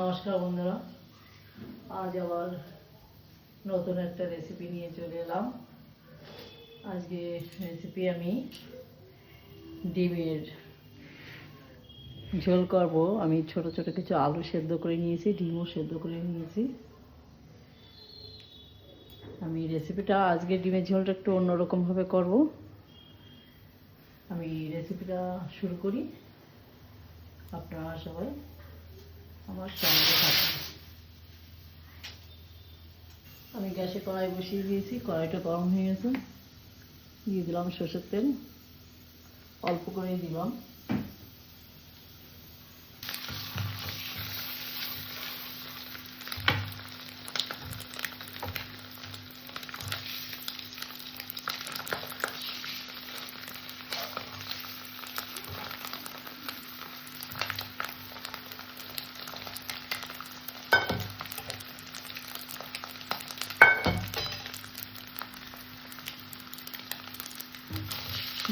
নমস্কার বন্ধুরা। আজ আবার নতুন একটা রেসিপি নিয়ে চলে এলাম। আজকে রেসিপি আমি ডিমের ঝোল করব। আমি ছোট ছোট কিছু আলু সেদ্ধ করে নিয়েছি, ডিমও সেদ্ধ করে নিয়েছি। আমি রেসিপিটা আজকে ডিমের ঝোলটা একটু অন্যরকমভাবে করব। আমি রেসিপিটা শুরু করি। আপনারা সবাই আমার সঙ্গে থাকুন আমি গ্যাসে কড়াই বসিয়ে দিয়েছি, কড়াইটা গরম হয়ে গেছে। দিয়ে দিলাম সর্ষের তেল। অল্প করেই দিলাম।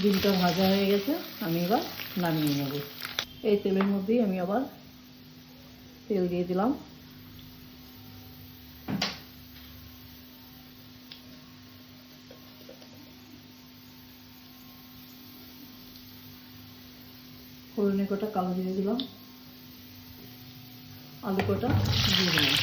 ডিমটা ভাজা হয়ে গেছে, আমি এবার নামিয়ে নেব। এই তেলের মধ্যেই আমি আবার তেল দিয়ে দিলাম। ফোড়নে কটা কালো দিয়ে দিলাম, আলু কটা দিয়ে দিলাম।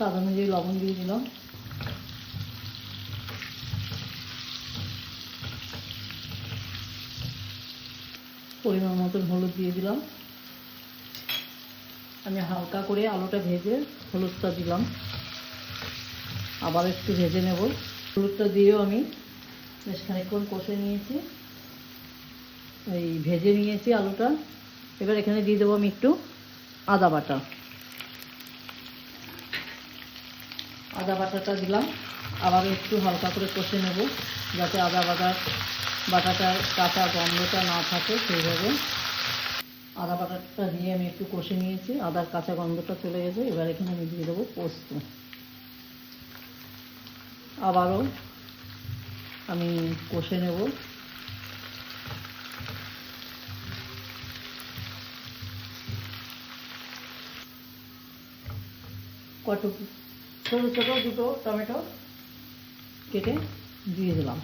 স্বাদ অনুযায়ী লবণ দিয়ে দিলাম। পরিমাণ মতন হলুদ দিয়ে দিলাম। আমি হালকা করে আলুটা ভেজে হলুদটা দিলাম। আবার একটু ভেজে নেব। হলুদটা দিয়েও আমি বেশ খানিকক্ষণ কষে নিয়েছি। এই ভেজে নিয়েছি আলুটা। এবার এখানে দিয়ে দেবো আমি একটু আদা বাটা। আদা বাটাটা দিলাম। আবার একটু হালকা করে কষে নেব, যাতে আদা বাটা বাটাটার কাঁচা গন্ধটা না থাকে সেইভাবে। আদা বাটাটা দিয়ে আমি একটু কষে নিয়েছি, আদার কাঁচা গন্ধটা চলে গেছে, এবার এখানে আমি দিয়ে দেবো পোস্ত। আবারও আমি কষে নেব। কত ছোটো ছোটো দুটো টমেটো কেটে দিয়ে দিলাম।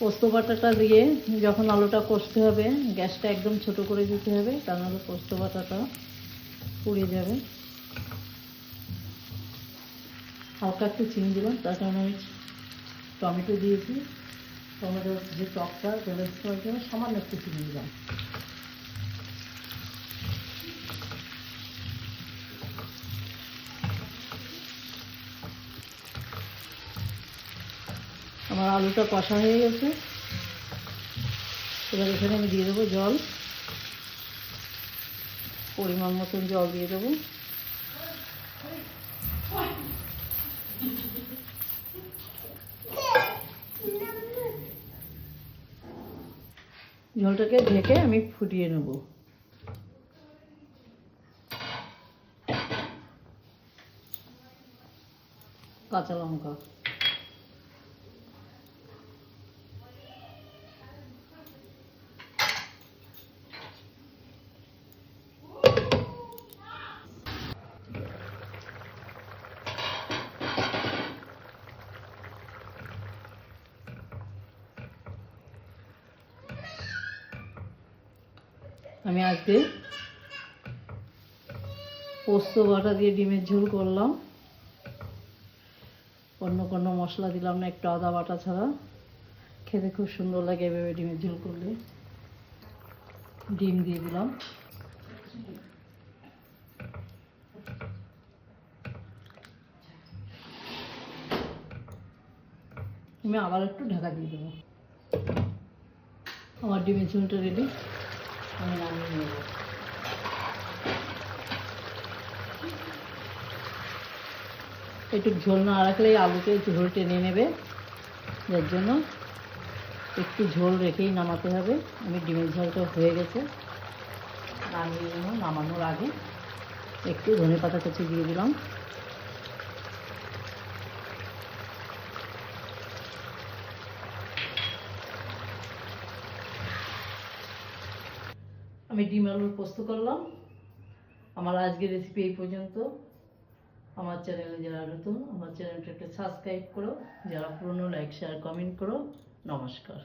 পোস্ত বাটাটা দিয়ে যখন আলুটা কষতে হবে, গ্যাসটা একদম ছোট করে দিতে হবে তা নাহলে পোস্ত বাটাটা পুড়ে যাবে। হালকা একটু চিনি দিলাম, তার কারণে আমি টমেটো দিয়েছি। টমেটোর যে টকটা ব্যালেন্স করার জন্য সামান্য একটু চিনি দিলাম। আমার আলুটা কষা হয়ে গেছে। এবার এখানে আমি দিয়ে দেবো জল। পরিমাণ মতন জল দিয়ে দেবো। ঝোলটাকে ঢেকে আমি ফুটিয়ে নেব। কাঁচা লঙ্কা। আমি আজকে পোস্ত বাটা দিয়ে ডিমের ঝোল করলাম। অন্য কোনো মশলা দিলাম না, একটু আদা বাটা ছাড়া। খেতে খুব সুন্দর লাগে এভাবে ডিমের ঝোল করলে। ডিম দিয়ে দিলাম। আমি আবার একটু ঢাকা দিয়ে দেবো। আমার ডিমের ঝোলটা রেডি আমি নামিয়ে নেব একটু ঝোল না রাখলেই আলুতে ঝোল টেনে নেবে। যার জন্য একটু ঝোল রেখেই নামাতে হবে। আমি ডিমের ঝোলটা হয়ে গেছে। নামিয়ে নেব নামানোর আগে একটু ধনে পাতা কুচি দিয়ে দিলাম। আমি ডিম আলুর পোস্ত করলাম। আমার আজকের রেসিপি এই পর্যন্ত। আমার চ্যানেলে যারা নতুন, আমার চ্যানেলটাকে সাবস্ক্রাইব করো। যারা পুরনো লাইক শেয়ার কমেন্ট করো। নমস্কার।